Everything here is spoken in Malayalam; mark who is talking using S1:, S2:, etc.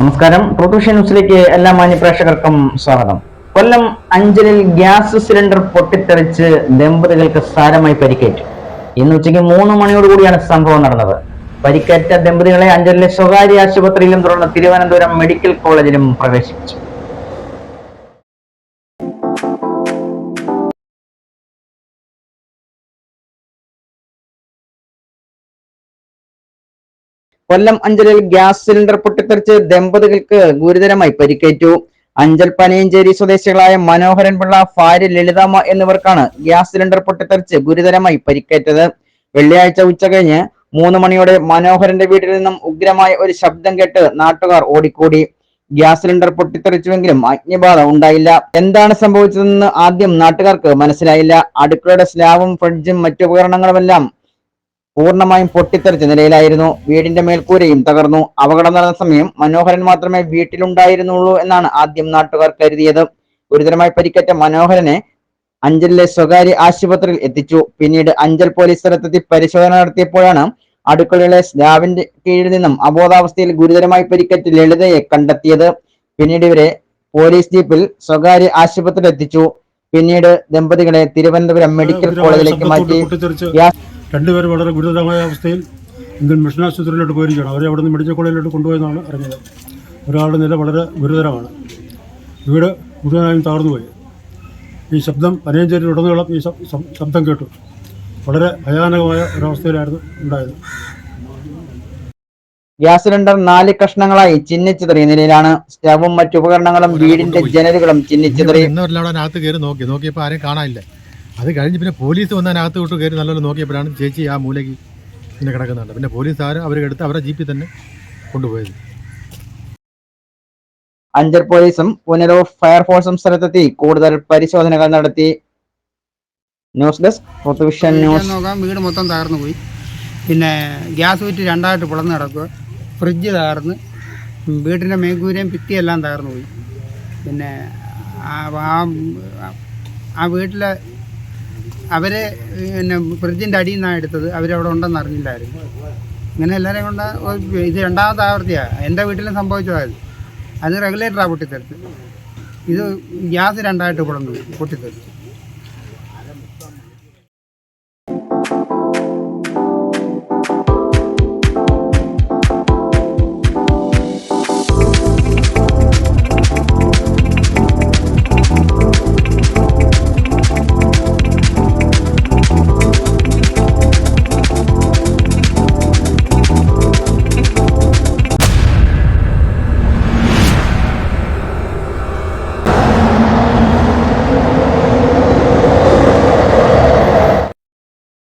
S1: നമസ്കാരം. പ്രൊഫഷൻ ന്യൂസിലേക്ക് എല്ലാ മാന്യപ്രേക്ഷകർക്കും സ്വാഗതം. കൊല്ലം അഞ്ചലിൽ ഗ്യാസ് സിലിണ്ടർ പൊട്ടിത്തെറിച്ച് ദമ്പതികൾക്ക് സാരമായി പരിക്കേറ്റു. ഇന്ന് ഉച്ചയ്ക്ക് മൂന്ന് മണിയോടുകൂടിയാണ് സംഭവം നടന്നത്. പരിക്കേറ്റ ദമ്പതികളെ അഞ്ചലിലെ സ്വകാര്യ ആശുപത്രിയിലും തുടർന്ന് തിരുവനന്തപുരം മെഡിക്കൽ കോളേജിലും പ്രവേശിപ്പിച്ചു. കൊല്ലം അഞ്ചലിൽ ഗ്യാസ് സിലിണ്ടർ പൊട്ടിത്തെറിച്ച് ദമ്പതികൾക്ക് ഗുരുതരമായി പരിക്കേറ്റു. അഞ്ചൽ പനയഞ്ചേരി സ്വദേശികളായ മനോഹരൻ പിള്ള ഭാര്യ ലളിതാമ്മ എന്നിവർക്കാണ് ഗ്യാസ് സിലിണ്ടർ പൊട്ടിത്തെറിച്ച് ഗുരുതരമായി പരിക്കേറ്റത്. വെള്ളിയാഴ്ച ഉച്ചകഴിഞ്ഞ് മൂന്ന് മണിയോടെ മനോഹരന്റെ വീട്ടിൽ നിന്നും ഉഗ്രമായ ഒരു ശബ്ദം കേട്ട് നാട്ടുകാർ ഓടിക്കൂടി. ഗ്യാസ് സിലിണ്ടർ പൊട്ടിത്തെറിച്ചുവെങ്കിലും അഗ്നിബാധ ഉണ്ടായില്ല. എന്താണ് സംഭവിച്ചതെന്ന് ആദ്യം നാട്ടുകാർക്ക് മനസ്സിലായില്ല. അടുക്കളയുടെ സ്ലാബും ഫ്രിഡ്ജും മറ്റു ഉപകരണങ്ങളുമെല്ലാം പൂർണമായും പൊട്ടിത്തെറിച്ച നിലയിലായിരുന്നു. വീടിന്റെ മേൽക്കൂരയും തകർന്നു. അപകടം നടന്ന സമയം മനോഹരൻ മാത്രമേ വീട്ടിലുണ്ടായിരുന്നുള്ളൂ എന്നാണ് ആദ്യം നാട്ടുകാർ കരുതിയത്. ഗുരുതരമായി പരിക്കേറ്റ മനോഹരനെ അഞ്ചലിലെ സ്വകാര്യ ആശുപത്രിയിൽ എത്തിച്ചു. പിന്നീട് അഞ്ചൽ പോലീസ് സ്ഥലത്തെത്തി പരിശോധന നടത്തിയപ്പോഴാണ് അടുക്കളയിലെ സ്ലാബിന്റെ കീഴിൽ നിന്നും അബോധാവസ്ഥയിൽ ഗുരുതരമായി പരിക്കേറ്റ ലളിതയെ കണ്ടെത്തിയത്. പിന്നീട് ഇവരെ പോലീസ് ജീപ്പിൽ സ്വകാര്യ ആശുപത്രിയിൽ എത്തിച്ചു. പിന്നീട് ദമ്പതികളെ തിരുവനന്തപുരം മെഡിക്കൽ കോളേജിലേക്ക് മാറ്റി.
S2: രണ്ടുപേരും വളരെ ഗുരുതരമായ അവസ്ഥയിൽ ഇന്ത്യൻ മിഷൻ ആശുപത്രിയിലോട്ട് പോയിരിക്കുകയാണ്. അവരെ അവിടെ നിന്ന് മെഡിക്കൽ കോളേജിലോട്ട് കൊണ്ടുപോയെന്നാണ് അറിഞ്ഞത്. ഒരാളുടെ നില വളരെ ഗുരുതരമാണ്. വീട് മുഴുവനായും തകർന്നുപോയി ഈ ശബ്ദം പനയഞ്ചേരി ഉടനീളം ഈ ശബ്- ശബ്- ശബ്ദം കേട്ടു. വളരെ ഭയാനകമായ ഒരവസ്ഥയിലായിരുന്നു ഉണ്ടായത്.
S1: ഗ്യാസ് സിലിണ്ടർ നാല് കഷ്ണങ്ങളായി ചിന്നിച്ചിതറിയ നിലയിലാണ് സ്റ്റവും മറ്റു ഉപകരണങ്ങളും വീടിന്റെ ജനലുകളും ചിന്നിച്ചിതറി
S3: അകത്ത് കയറി നോക്കി. നോക്കിയപ്പോൾ ആരും കാണാനില്ല. അത് കഴിഞ്ഞ് പിന്നെ പോലീസ് വന്ന് അതിനകത്ത് വിട്ട് കയറി നല്ലോണം നോക്കിയപ്പോഴാണ് ചേച്ചി ആ മൂലയ്ക്ക് പിന്നെ കിടക്കുന്നുണ്ട്. പിന്നെ പോലീസ് ആരും അവരെ എടുത്ത് അവരെ ജീപ്പിൽ തന്നെ കൊണ്ടുപോയത്.
S1: അഞ്ചർ പോലീസും പുനലൂർ ഫയർഫോഴ്സും സ്ഥലത്തെത്തി. കൂടുതൽ പരിശോധനകൾ നടത്തി. ന്യൂസ് ഡെസ്ക് പൊതുവിഷൻ ന്യൂസ്.
S4: നോക്കാം വീട് മൊത്തം തകർന്നു പോയി. പിന്നെ ഗ്യാസ് വിറ്റ് രണ്ടായിട്ട് പിളർന്ന് കിടക്കുക. ഫ്രിഡ്ജ് തകർന്ന് വീട്ടിന്റെ മേൽക്കൂരയും ഭിത്തിയെല്ലാം തകർന്നു പോയി. പിന്നെ ആ വീട്ടിലെ അവരെ പിന്നെ ഫ്രിഡ്ജിന്റെ അടിയിൽ നിന്നാണ് എടുത്തത്. അവരവിടെ ഉണ്ടെന്ന് അറിഞ്ഞില്ലായിരുന്നു. ഇങ്ങനെ എല്ലാവരെയും കൊണ്ട് ഇത് രണ്ടാമത്തെ ആവർത്തിയാണ് എന്റെ വീട്ടിലും സംഭവിച്ചതായത്. അത് റെഗുലേറ്ററാണ് പൊട്ടിത്തെടുത്ത് ഇത് ഗ്യാസ് രണ്ടായിട്ട് പിളർന്നു പോയി പൊട്ടിത്തെറിച്ചു.